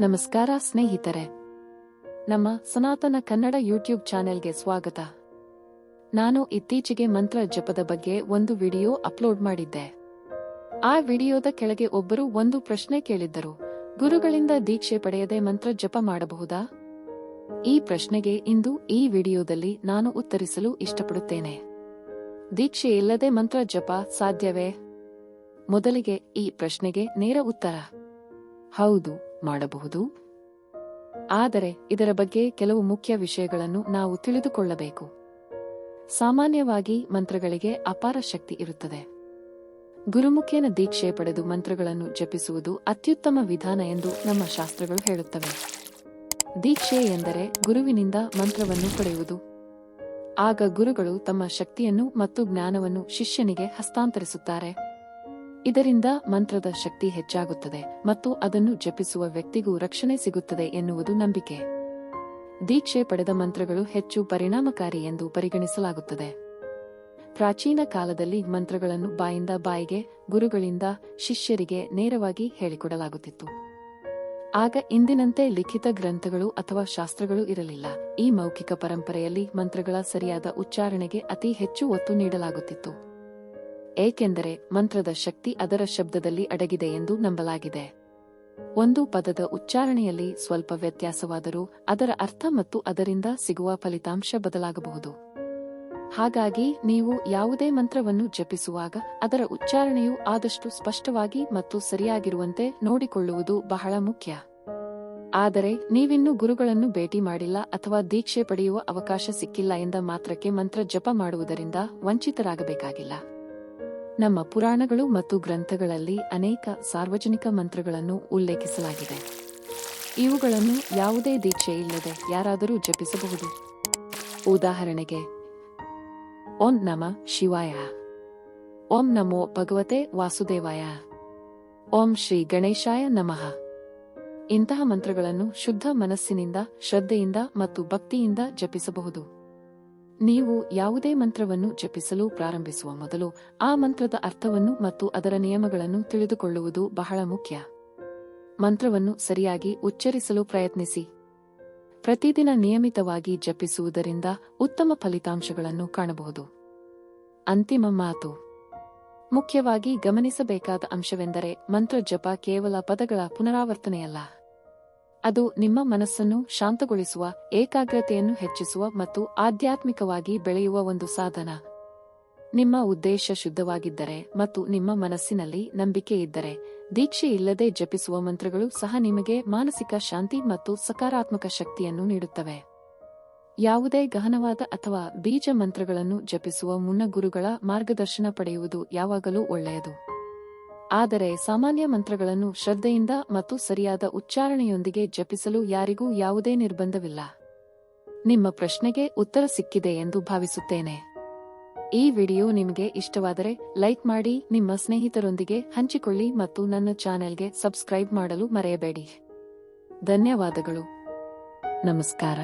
ನಮಸ್ಕಾರ ಸ್ನೇಹಿತರೆ. ನಮ್ಮ ಸನಾತನ ಕನ್ನಡ ಯೂಟ್ಯೂಬ್ ಚಾನೆಲ್ಗೆ ಸ್ವಾಗತ. ನಾನು ಇತ್ತೀಚೆಗೆ ಮಂತ್ರ ಜಪದ ಬಗ್ಗೆ ಒಂದು ವಿಡಿಯೋ ಅಪ್ಲೋಡ್ ಮಾಡಿದ್ದೆ. ಆ ವಿಡಿಯೋದ ಕೆಳಗೆ ಒಬ್ಬರು ಒಂದು ಪ್ರಶ್ನೆ ಕೇಳಿದ್ದರು. ಗುರುಗಳಿಂದ ದೀಕ್ಷೆ ಪಡೆಯದೆ ಮಂತ್ರ ಜಪ ಮಾಡಬಹುದಾ? ಈ ಪ್ರಶ್ನೆಗೆ ಇಂದು ಈ ವಿಡಿಯೋದಲ್ಲಿ ನಾನು ಉತ್ತರಿಸಲು ಇಷ್ಟಪಡುತ್ತೇನೆ. ದೀಕ್ಷೆ ಇಲ್ಲದೆ ಮಂತ್ರ ಜಪ ಸಾಧ್ಯವೇ? ಮೊದಲಿಗೆ ಈ ಪ್ರಶ್ನೆಗೆ ನೇರ ಉತ್ತರ. ಹೌದು ಮಾಡಬಹುದು. ಆದರೆ ಇದರ ಬಗ್ಗೆ ಕೆಲವು ಮುಖ್ಯ ವಿಷಯಗಳನ್ನು ನಾವು ತಿಳಿದುಕೊಳ್ಳಬೇಕು. ಸಾಮಾನ್ಯವಾಗಿ ಮಂತ್ರಗಳಿಗೆ ಅಪಾರ ಶಕ್ತಿ ಇರುತ್ತದೆ. ಗುರುಮುಖೇನ ದೀಕ್ಷೆ ಪಡೆದು ಮಂತ್ರಗಳನ್ನು ಜಪಿಸುವುದು ಅತ್ಯುತ್ತಮ ವಿಧಾನ ಎಂದು ನಮ್ಮ ಶಾಸ್ತ್ರಗಳು ಹೇಳುತ್ತವೆ. ದೀಕ್ಷೆ ಎಂದರೆ ಗುರುವಿನಿಂದ ಮಂತ್ರವನ್ನು ಪಡೆಯುವುದು. ಆಗ ಗುರುಗಳು ತಮ್ಮ ಶಕ್ತಿಯನ್ನು ಮತ್ತು ಜ್ಞಾನವನ್ನು ಶಿಷ್ಯನಿಗೆ ಹಸ್ತಾಂತರಿಸುತ್ತಾರೆ. ಇದರಿಂದ ಮಂತ್ರದ ಶಕ್ತಿ ಹೆಚ್ಚಾಗುತ್ತದೆ ಮತ್ತು ಅದನ್ನು ಜಪಿಸುವ ವ್ಯಕ್ತಿಗೂ ರಕ್ಷಣೆ ಸಿಗುತ್ತದೆ ಎನ್ನುವುದು ನಂಬಿಕೆ. ದೀಕ್ಷೆ ಪಡೆದ ಮಂತ್ರಗಳು ಹೆಚ್ಚು ಪರಿಣಾಮಕಾರಿ ಎಂದು ಪರಿಗಣಿಸಲಾಗುತ್ತದೆ. ಪ್ರಾಚೀನ ಕಾಲದಲ್ಲಿ ಮಂತ್ರಗಳನ್ನು ಬಾಯಿಂದ ಬಾಯಿಗೆ, ಗುರುಗಳಿಂದ ಶಿಷ್ಯರಿಗೆ ನೇರವಾಗಿ ಹೇಳಿಕೊಡಲಾಗುತ್ತಿತ್ತು. ಆಗ ಇಂದಿನಂತೆ ಲಿಖಿತ ಗ್ರಂಥಗಳು ಅಥವಾ ಶಾಸ್ತ್ರಗಳು ಇರಲಿಲ್ಲ. ಈ ಮೌಖಿಕ ಪರಂಪರೆಯಲ್ಲಿ ಮಂತ್ರಗಳ ಸರಿಯಾದ ಉಚ್ಚಾರಣೆಗೆ ಅತಿ ಹೆಚ್ಚು ಒತ್ತು ನೀಡಲಾಗುತ್ತಿತ್ತು. ಏಕೆಂದರೆ ಮಂತ್ರದ ಶಕ್ತಿ ಅದರ ಶಬ್ದದಲ್ಲಿ ಅಡಗಿದೆ ಎಂದು ನಂಬಲಾಗಿದೆ. ಒಂದು ಪದದ ಉಚ್ಚಾರಣೆಯಲ್ಲಿ ಸ್ವಲ್ಪ ವ್ಯತ್ಯಾಸವಾದರೂ ಅದರ ಅರ್ಥ ಮತ್ತು ಅದರಿಂದ ಸಿಗುವ ಫಲಿತಾಂಶ ಬದಲಾಗಬಹುದು. ಹಾಗಾಗಿ ನೀವು ಯಾವುದೇ ಮಂತ್ರವನ್ನು ಜಪಿಸುವಾಗ ಅದರ ಉಚ್ಚಾರಣೆಯು ಆದಷ್ಟು ಸ್ಪಷ್ಟವಾಗಿ ಮತ್ತು ಸರಿಯಾಗಿರುವಂತೆ ನೋಡಿಕೊಳ್ಳುವುದು ಬಹಳ ಮುಖ್ಯ. ಆದರೆ ನೀವಿನ್ನೂ ಗುರುಗಳನ್ನು ಭೇಟಿ ಮಾಡಿಲ್ಲ ಅಥವಾ ದೀಕ್ಷೆ ಪಡೆಯುವ ಅವಕಾಶ ಸಿಕ್ಕಿಲ್ಲ ಎಂದ ಮಾತ್ರಕ್ಕೆ ಮಂತ್ರ ಜಪ ಮಾಡುವುದರಿಂದ ವಂಚಿತರಾಗಬೇಕಾಗಿಲ್ಲ. ನಮ್ಮ ಪುರಾಣಗಳು ಮತ್ತು ಗ್ರಂಥಗಳಲ್ಲಿ ಅನೇಕ ಸಾರ್ವಜನಿಕ ಮಂತ್ರಗಳನ್ನು ಉಲ್ಲೇಖಿಸಲಾಗಿದೆ. ಇವುಗಳನ್ನು ಯಾವುದೇ ದೀಕ್ಷೆ ಇಲ್ಲದೆ ಯಾರಾದರೂ ಜಪಿಸಬಹುದು. ಉದಾಹರಣೆಗೆ, ಓಂ ನಮ ಶಿವಾಯ. ಓಂ ನಮೋ ಭಗವತೆ ವಾಸುದೇವಾಯ. ಓಂ ಶ್ರೀ ಗಣೇಶಾಯ ನಮಃ. ಇಂತಹ ಮಂತ್ರಗಳನ್ನು ಶುದ್ಧ ಮನಸ್ಸಿನಿಂದ, ಶ್ರದ್ಧೆಯಿಂದ ಮತ್ತು ಭಕ್ತಿಯಿಂದ ಜಪಿಸಬಹುದು. ನೀವು ಯಾವುದೇ ಮಂತ್ರವನ್ನು ಜಪಿಸಲು ಪ್ರಾರಂಭಿಸುವ ಮೊದಲು ಆ ಮಂತ್ರದ ಅರ್ಥವನ್ನು ಮತ್ತು ಅದರ ನಿಯಮಗಳನ್ನು ತಿಳಿದುಕೊಳ್ಳುವುದು ಬಹಳ ಮುಖ್ಯ. ಮಂತ್ರವನ್ನು ಸರಿಯಾಗಿ ಉಚ್ಚರಿಸಲು ಪ್ರಯತ್ನಿಸಿ. ಪ್ರತಿದಿನ ನಿಯಮಿತವಾಗಿ ಜಪಿಸುವುದರಿಂದ ಉತ್ತಮ ಫಲಿತಾಂಶಗಳನ್ನು ಕಾಣಬಹುದು. ಅಂತಿಮ ಮಾತು. ಮುಖ್ಯವಾಗಿ ಗಮನಿಸಬೇಕಾದ ಅಂಶವೆಂದರೆ ಮಂತ್ರ ಜಪ ಕೇವಲ ಪದಗಳ ಪುನರಾವರ್ತನೆಯಲ್ಲ. ಅದು ನಿಮ್ಮ ಮನಸ್ಸನ್ನು ಶಾಂತಗೊಳಿಸುವ, ಏಕಾಗ್ರತೆಯನ್ನು ಹೆಚ್ಚಿಸುವ ಮತ್ತು ಆಧ್ಯಾತ್ಮಿಕವಾಗಿ ಬೆಳೆಯುವ ಒಂದು ಸಾಧನ. ನಿಮ್ಮ ಉದ್ದೇಶ ಶುದ್ಧವಾಗಿದ್ದರೆ ಮತ್ತು ನಿಮ್ಮ ಮನಸ್ಸಿನಲ್ಲಿ ನಂಬಿಕೆ ಇದ್ದರೆ, ದೀಕ್ಷೆ ಇಲ್ಲದೆ ಜಪಿಸುವ ಮಂತ್ರಗಳು ಸಹ ನಿಮಗೆ ಮಾನಸಿಕ ಶಾಂತಿ ಮತ್ತು ಸಕಾರಾತ್ಮಕ ಶಕ್ತಿಯನ್ನು ನೀಡುತ್ತವೆ. ಯಾವುದೇ ಗಹನವಾದ ಅಥವಾ ಬೀಜ ಮಂತ್ರಗಳನ್ನು ಜಪಿಸುವ ಮುನ್ನ ಗುರುಗಳ ಮಾರ್ಗದರ್ಶನ ಪಡೆಯುವುದು ಯಾವಾಗಲೂ ಒಳ್ಳೆಯದು. ಆದರೆ ಸಾಮಾನ್ಯ ಮಂತ್ರಗಳನ್ನು ಶ್ರದ್ಧೆಯಿಂದ ಮತ್ತು ಸರಿಯಾದ ಉಚ್ಚಾರಣೆಯೊಂದಿಗೆ ಜಪಿಸಲು ಯಾರಿಗೂ ಯಾವುದೇ ನಿರ್ಬಂಧವಿಲ್ಲ. ನಿಮ್ಮ ಪ್ರಶ್ನೆಗೆ ಉತ್ತರ ಸಿಕ್ಕಿದೆ ಎಂದು ಭಾವಿಸುತ್ತೇನೆ. ಈ ವಿಡಿಯೋ ನಿಮಗೆ ಇಷ್ಟವಾದರೆ ಲೈಕ್ ಮಾಡಿ, ನಿಮ್ಮ ಸ್ನೇಹಿತರೊಂದಿಗೆ ಹಂಚಿಕೊಳ್ಳಿ ಮತ್ತು ನನ್ನ ಚಾನೆಲ್ಗೆ ಸಬ್ಸ್ಕ್ರೈಬ್ ಮಾಡಲು ಮರೆಯಬೇಡಿ. ಧನ್ಯವಾದಗಳು. ನಮಸ್ಕಾರ.